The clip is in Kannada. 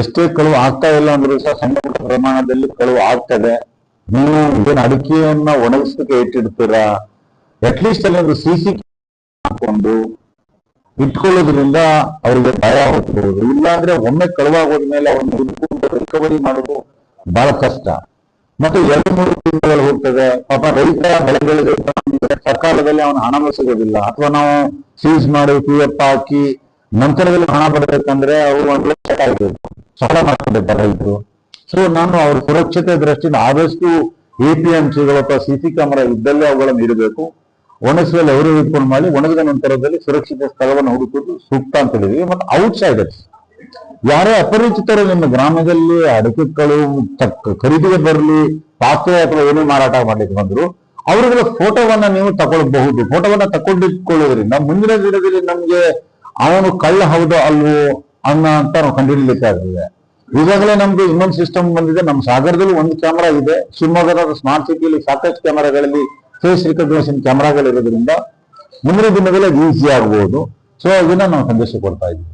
ಎಷ್ಟೇ ಕಳುವು ಆಗ್ತಾ ಇಲ್ಲ ಅಂದ್ರೂ ಸಹ ಸಣ್ಣ ಪ್ರಮಾಣದಲ್ಲಿ ಕಳುವು ಆಗ್ತದೆ. ನೀವು ಏನು ಅಡಿಕೆಯನ್ನ ಒಣಗಿಸಕ್ಕೆ ಇಟ್ಟಿರ್ತೀರಾ? ಅಟ್ಲೀಸ್ಟ್ ಸಿ ಸಿ ಹಾಕೊಂಡು ಇಟ್ಕೊಳ್ಳೋದ್ರಿಂದ ಅವರಿಗೆ ಭಯ ಹೋಗ್ಬೋದು ಇಲ್ಲಾಂದ್ರೆ ಒಮ್ಮೆ ಕಳುವಾಗೋದ್ಮೇಲೆ ಅವ್ರನ್ನ ಹುಡ್ಕೊಂಡು ರಿಕವರಿ ಮಾಡೋದು ಬಹಳ ಕಷ್ಟ. ಮತ್ತೆ ಎರಡು, ಮೂರು ತಿಂಗಳು ಹೋಗ್ತದೆ. ಪಾಪ ರೈತ ಬೆಳೆಗಳಿಗೆ ಸಕಾಲದಲ್ಲಿ ಅವನ ಹಣ ಸಿಗೋದಿಲ್ಲ. ಅಥವಾ ನಾವು ಸೀಸ್ ಮಾಡಿ ಪಿ ಎಫ್ ಹಾಕಿ ನಂತರದಲ್ಲಿ ಹಣ ಬರಬೇಕಂದ್ರೆ ಅವರು ಒಂದು ಲಕ್ಷ ಸಾಲ ಮಾಡ್ಕೋಬೇಕು ರೈತರು. ಸೊ ನಾನು ಅವ್ರ ಸುರಕ್ಷತೆ ದೃಷ್ಟಿಯಿಂದ ಆದಷ್ಟು ಎ ಪಿ ಎಂ ಸಿಗಳು ಅಥವಾ ಸಿ ಸಿ ಕ್ಯಾಮರಾ ಇದ್ದಲ್ಲೇ ಅವುಗಳನ್ನು ಇಡಬೇಕು. ಒಣಗಿಸುವಲ್ಲಿ ಅವರು ಇಟ್ಕೊಂಡು ಮಾಡಿ, ಒಣಗಿದ ನಂತರದಲ್ಲಿ ಸುರಕ್ಷಿತ ಸ್ಥಳವನ್ನು ಹುಡುಕೋದು ಸೂಕ್ತ ಅಂತ ಹೇಳಿದ್ವಿ. ಮತ್ತು ಔಟ್ ಸೈಡರ್ಸ್ ಯಾರೇ ಅಪರಿಚಿತರು ನಿಮ್ಮ ಗ್ರಾಮದಲ್ಲಿ ಅಡಕೆಗಳು ಖರೀದಿಗೆ ಬರಲಿ, ಪಾತ್ರೆ ಅಥವಾ ಏನೇ ಮಾರಾಟ ಮಾಡ್ಲಿಕ್ಕೆ ಬಂದ್ರು ಅವರುಗಳ ಫೋಟೋವನ್ನ ನೀವು ತಗೊಳ್ಬಹುದು. ಫೋಟೋವನ್ನ ತಗೊಂಡಿಟ್ಕೊಳ್ಳೋದ್ರಿಂದ ಮುಂದಿನ ದಿನದಲ್ಲಿ ನಮ್ಗೆ ಅವನು ಕಳ್ಳ ಹೌದೋ ಅಲ್ವೋ ಅನ್ನ ಅಂತ ನಾವು ಕಂಡುಹಿಡಿಲಿಕ್ಕೆ ಆಗ್ತದೆ ಈಗಾಗಲೇ ನಮ್ದು ಇನ್ನೊಂದು ಸಿಸ್ಟಮ್ ಬಂದಿದೆ. ನಮ್ಮ ಸಾಗರದಲ್ಲಿ ಒಂದು ಕ್ಯಾಮರಾ ಇದೆ. ಶಿವಮೊಗ್ಗದ ಸ್ಮಾರ್ಟ್ ಸಿಟಿಯಲ್ಲಿ ಸಾಕಷ್ಟು ಕ್ಯಾಮರಾಗಳಲ್ಲಿ ಫೇಸ್ ರಿಕಗ್ನೇಷನ್ ಕ್ಯಾಮರಾಗಳಿರೋದ್ರಿಂದ ಮುಂದಿನ ದಿನಗಳಲ್ಲಿ ಈಸಿ ಆಗ್ಬಹುದು ಸೊ ಅದನ್ನ ನಾವು ಸಂದೇಶ ಕೊಡ್ತಾ ಇದ್ದೀವಿ.